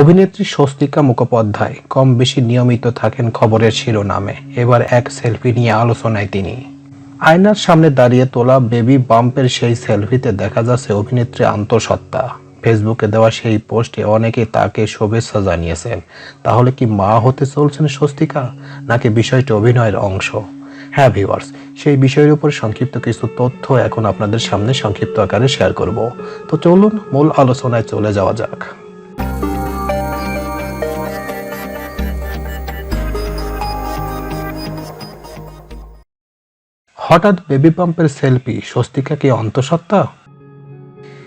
অভিনেত্রী স্বস্তিকা মুখোপাধ্যায় কম বেশি নিয়মিত থাকেন খবরের শিরোনামে। এবার এক সেলফি নিয়ে আলোচনায় তিনি। আয়নার সামনে দাঁড়িয়ে তোলা বেবি বাম্পের সেই সেলফিতে দেখা যাচ্ছে অভিনেত্রী আন্তঃসত্ত্বা। ফেসবুকে দেওয়া সেই পোস্টে অনেকে তাকে শুভেচ্ছা জানিয়েছেন। তাহলে কি মা হতে চলছেন স্বস্তিকা, নাকি বিষয়টি অভিনয়ের অংশ? হ্যাঁ ভিউয়ার্স, সেই বিষয়ের উপর সংক্ষিপ্ত কিছু তথ্য এখন আপনাদের সামনে সংক্ষিপ্ত আকারে শেয়ার করব। তো চলুন মূল আলোচনায় চলে যাওয়া যাক। হঠাৎ বেবি পাম্পের সেলফি স্বস্তিকা কি অন্তঃসত্ত্বা?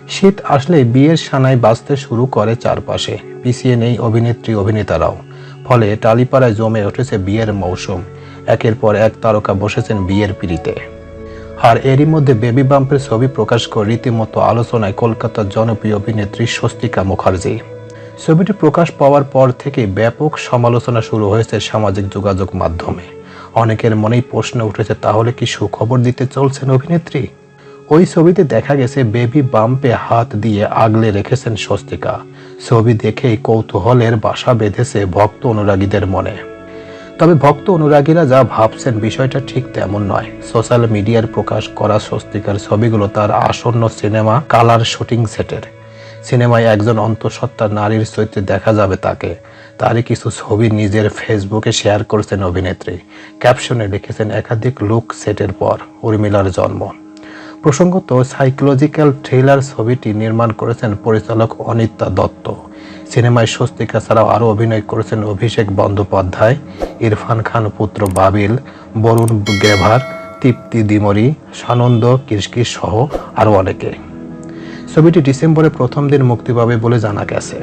শীত আসলে বিয়ের সানায় বাঁচতে শুরু করে চারপাশে। পিছিয়ে নেই অভিনেত্রী, অভিনেতারাও। ফলে টালিপাড়ায় জমে উঠেছে বিয়ের মৌসুম। একের পর এক তারকা বসেছেন বিয়ের পিড়িতে। আর এরই মধ্যে বেবি বাম্পের ছবি প্রকাশ করে রীতিমতো আলোচনায় কলকাতার জনপ্রিয় অভিনেত্রী স্বস্তিকা মুখার্জি। ছবিটি প্রকাশ পাওয়ার পর থেকে ব্যাপক সমালোচনা শুরু হয়েছে সামাজিক যোগাযোগ মাধ্যমে। অনেকের মনেই প্রশ্ন উঠেছে, তাহলে কি সুখবর দিতে চলছেন অভিনেত্রী? ওই ছবিতে দেখা গেছে, বেবি বাম্পে হাত দিয়ে আগলে রেখেছেন স্বস্তিকা। ছবি দেখেই কৌতূহলের বাসা বেঁধেছে ভক্ত অনুরাগীদের মনে। তবে ভক্ত অনুরাগীরা যা ভাবছেন বিষয়টা ঠিক তেমন নয়। সোশ্যাল মিডিয়ার প্রকাশ করা স্বস্তিকার ছবিগুলো তার আসন্ন সিনেমা কালার শুটিং সেটের। সিনেমায় একজন অন্তঃসত্ত্বা নারীর চরিত্রে দেখা যাবে তাকে। তারই কিছু ছবি নিজের ফেসবুকে শেয়ার করেছেন অভিনেত্রী। ক্যাপশনে লিখেছেন, একাধিক লুক সেটের পর উর্মিলার জন্ম। প্রসঙ্গত, সাইকোলজিক্যাল থ্রিলার ছবিটি নির্মাণ করেছেন পরিচালক অনিতা দত্ত। সিনেমায় স্বস্তিকা ছাড়াও আরও অভিনয় করেছেন অভিষেক বন্দ্যোপাধ্যায়, ইরফান খান পুত্র বাবিল, বরুণ গ্রেভার, তৃপ্তি দিমরি, সানন্দ কিসকিস সহ আরও অনেকে। ছবিটি ডিসেম্বরের প্রথম দিন মুক্তি পাবে বলে জানা গেছে।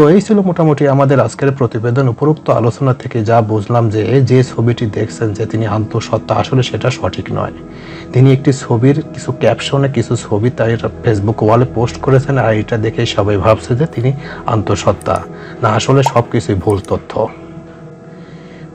তো এই ছিল মোটামুটি আমাদের আজকের প্রতিবেদন। উপরোক্ত আলোচনা থেকে যা বুঝলাম যে যে ছবিটি দেখছেন যে তিনি আন্তঃসত্ত্বা, আসলে সেটা সঠিক নয়। তিনি একটি ছবির কিছু ক্যাপশনে কিছু ছবি তাই ফেসবুক ওয়ালে পোস্ট করেছেন আর এটা দেখে সবাই ভাবছে যে তিনি আন্তঃসত্ত্বা। না, আসলে সব কিছুই ভুল তথ্য।